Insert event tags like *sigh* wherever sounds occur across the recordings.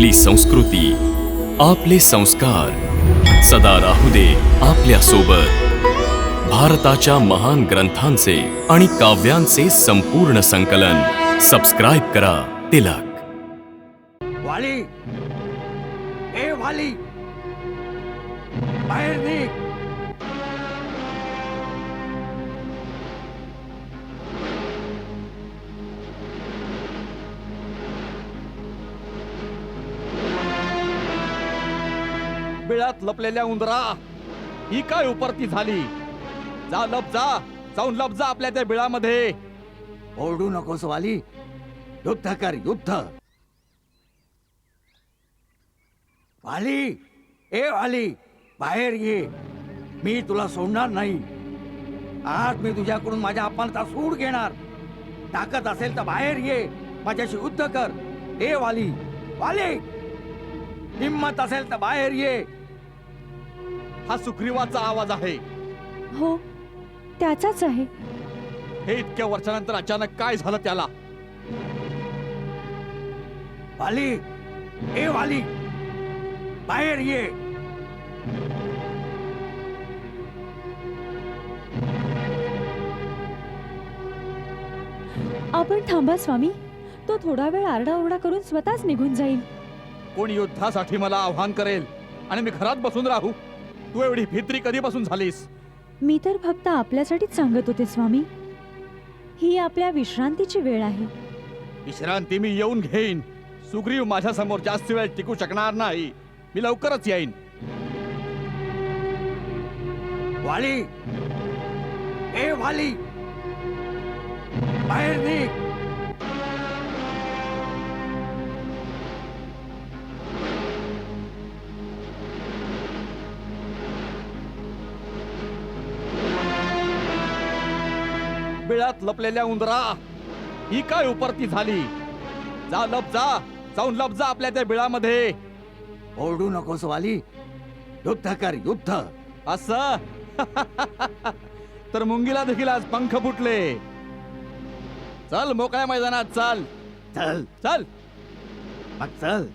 आपली संस्कृती आपले संस्कार. सदा राहू दे आपल्यासोबत भारताच्या महान ग्रंथांचे आणि काव्यांचे संपूर्ण संकलन. सबस्क्राईब करा तिलक. वाली ए वाली बाहेर निघ. लपलेल्या उंदरा. ही काय उपरती झाली? जा लप जा. जाऊन लप जा आपल्या त्या बिळामध्ये. ओरडू नकोस वाली. युद्ध कर युद्ध. वाली ए वाली बाहेर ये. मी तुला सोडणार नाही. आज मी तुझ्याकडून माझ्या अपमानाचा सूड घेणार. ताकद असेल तर बाहेर ये. माझ्याशी युद्ध कर. ए वाली. वाली हिम्मत असेल तर बाहेर ये. हा सुग्रीवाचा आवाज आहे. हो त्याचाच आहे. हे इतक्या वर्षानंतर अचानक काय झालं त्याला? वाली ए वाली बाहेर ये. आपण थांबा स्वामी. तो थोडा वेळ आरडाओरडा करून स्वतःच निघून जाईल. कोण युद्धासाठी मला आव्हान करेल आणि मी घरात बसून राहू? तू एवढी भित्री कधीपासून झालीस? मी तर फक्त आपल्यासाठीच सांगत होते स्वामी. ही आपल्या विश्रांतीची वेळ आहे. विश्रांती मी येऊन घेईन. सुग्रीव माझ्यासमोर जास्त वेळ टिकू शकणार नाही. मी लवकरच येईन. वाली! ए वाली! बाहेर निघ! बिळात लपलेल्या उंदरा. ही काय उपरती झाली? जा लप जा. जाऊन लप जा आपल्या त्या बिळामध्ये. ओरडू नकोस वाली. युद्ध कर युद्ध. अस? *laughs* तर मुंगीला देखील आज पंख फुटले. चल मोकळ्या मैदानात चाल. चल. चल. मग चल.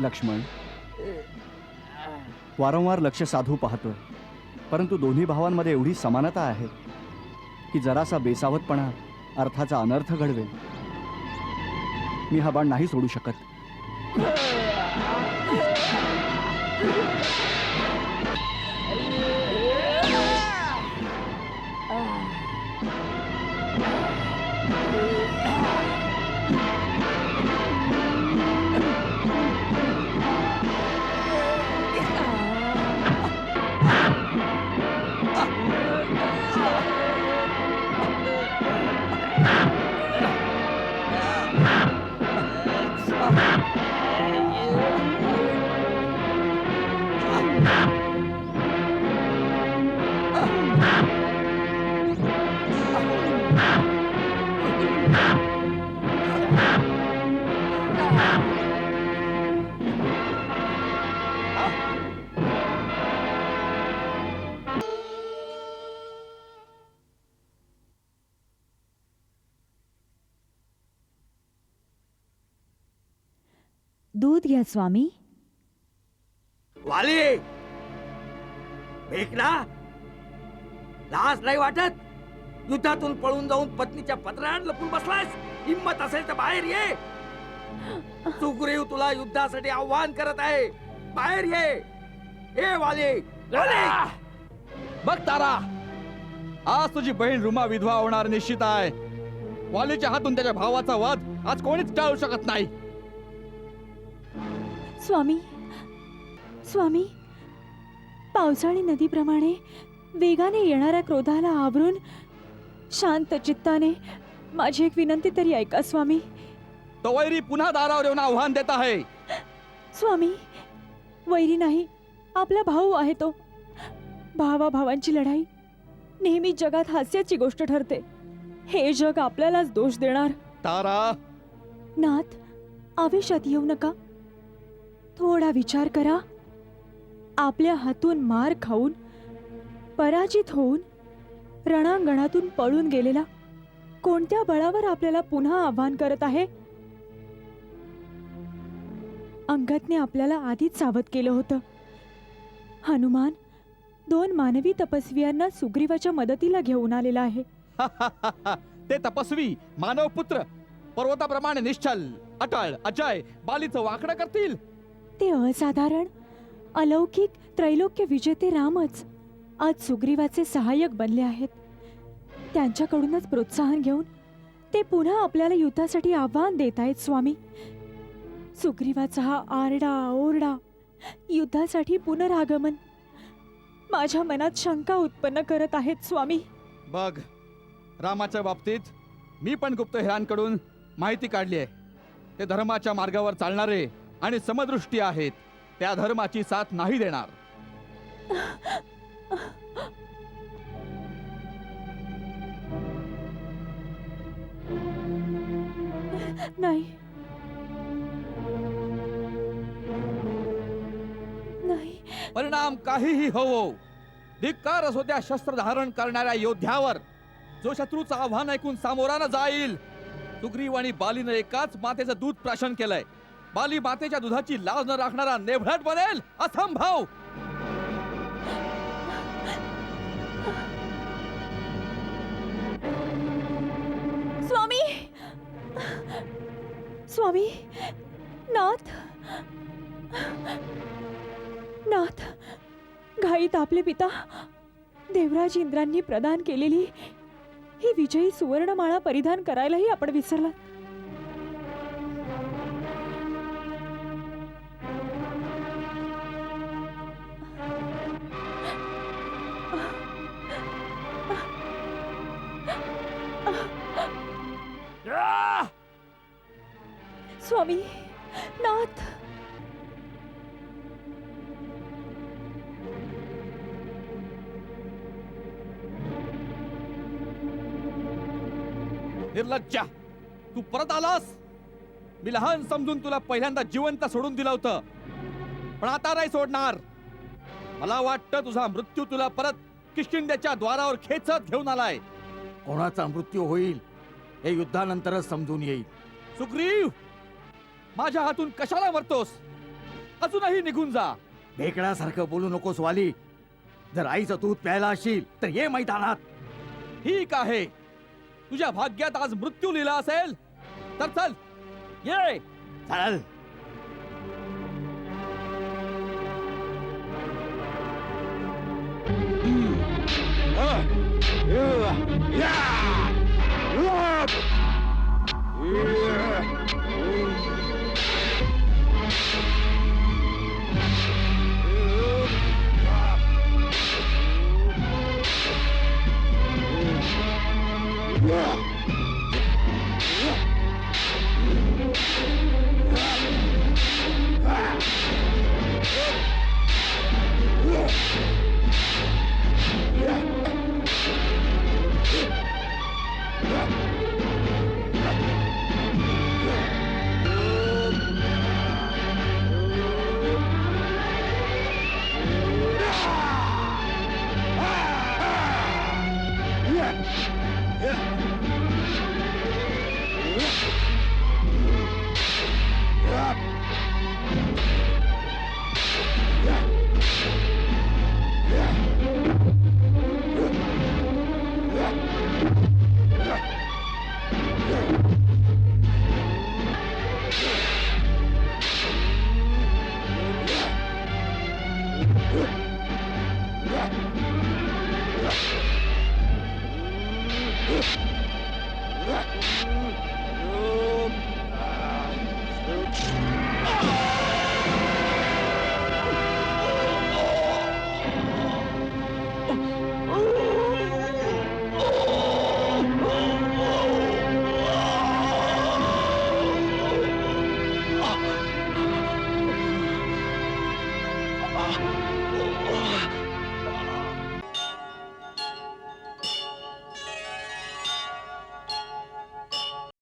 लक्ष्मण वारंवार लक्ष साधू पाहतोय परंतु दोन्ही भावांमध्ये एवढी समानता आहे की जरासा बेसावतपणा अर्थाचा अनर्थ घडवेल. मी हा बाण नाही सोडू शकत. दूध घ्या स्वामी. वाली भेकला लाज नाही वाटत. युद्धातून पळून जाऊन पत्नीच्या पत्रात लपून बसलास हिंमत असेल तर बाहेर ये. सुग्रीव तुला युद्धासाठी आव्हान करत आहे. बाहेर ये. ए वाले वाले! बघ तारा आज तुझी बहीण रुमा विधवा होणार निश्चित आहे. वालीच्या हातून त्याच्या भावाचा वध आज कोणीच टाळू शकत नाही. स्वामी स्वामी पावसाळी नदीप्रमाणे वेगाने येणाऱ्या क्रोधाला आवरून शांत चित्ताने माझी एक विनंती तरी ऐका स्वामी. तो वैरी पुन्हा दारावर येऊन आव्हान देत आहे. स्वामी वैरी नाही आपला भाऊ आहे तो. भावा भावांची लढाई नेहमी जगात हास्याची गोष्ट ठरते. हे जग आपल्यालाच दोष देणार. तारा. नाथ आवेशात येऊ नका. थोडा विचार करा. आपल्या हातून मार खाऊन पराजित होऊन रणांगणातून पळून गेलेला कोणत्या बळावर आपल्याला पुन्हा आव्हान करत आहे? अंगतने आपल्याला आधीच सावध केलं होतं. हनुमान दोन मानवी तपस्वियांना सुग्रीवाच्या मदतीला घेऊन आलेला आहे. ते तपस्वी मानव पुत्र पर्वताप्रमाणे निश्चल अटळ अजय बालीचं वाकडं करतील. ते असाधारण. अलौकिक त्रैलोक्य विजेते रामच आज सुग्रीवाचे सहाय्यक बनले आहेत. त्यांच्याकडूनच प्रोत्साहन घेऊन ते पुन्हा आपल्याला युद्धासाठी आव्हान देत आहेत स्वामी. सुग्रीवाचा हा आरडा ओरडा युद्धासाठी पुनरागमन माझ्या मनात शंका उत्पन्न करत आहेत स्वामी. बघ रामाच्या बाबतीत मी पण गुप्तहेरांकडून माहिती काढली आहे. ते धर्माच्या मार्गावर चालणारे आणि समदृष्टी आहेत त्या धर्माची साथ नाही देणार. नाही. नाही. परिणाम काहीही होवो. धिक्कार असो त्या शस्त्र धारण करणाऱ्या योद्ध्यावर. जो शत्रूचं आव्हान ऐकून सामोरा न जाईल. सुग्रीव आणि बालीनं एकाच मातेचं दूध प्राशन केलंय. बाली मातेच्या दुधाची लाज न राखणारा नेभळट बनेल. असंभव. स्वामी. स्वामी नाथ. नाथ घाईत आपले पिता. देवराज इंद्रांनी प्रदान केलेली ही विजयी सुवर्णमाळा परिधान करायलाही आपण विसरला स्वामी नाथ. निर्लज्जा. तू परत आलास? मी लहान समजून तुला पहिल्यांदा जिवंत सोडून दिलं होतं. पण आता नाही सोडणार. मला वाटतं तुझा मृत्यू तुला परत किष्किंध्याच्या द्वारावर खेचत घेऊन आलाय. कोणाचा मृत्यू होईल हे युद्धानंतरच समजून येईल. सुग्रीव! माझ्या हातून कशाला मरतोस? अजूनही निघून जा. भेकड्यासारखं बोलू नकोस वाली. जर आईचं दूध प्यायला असशील तर ये मैदानात. ठीक आहे. तुझ्या भाग्यात आज मृत्यू लिहिला असेल. तर चल ये. चल. Yeah. हं. *laughs*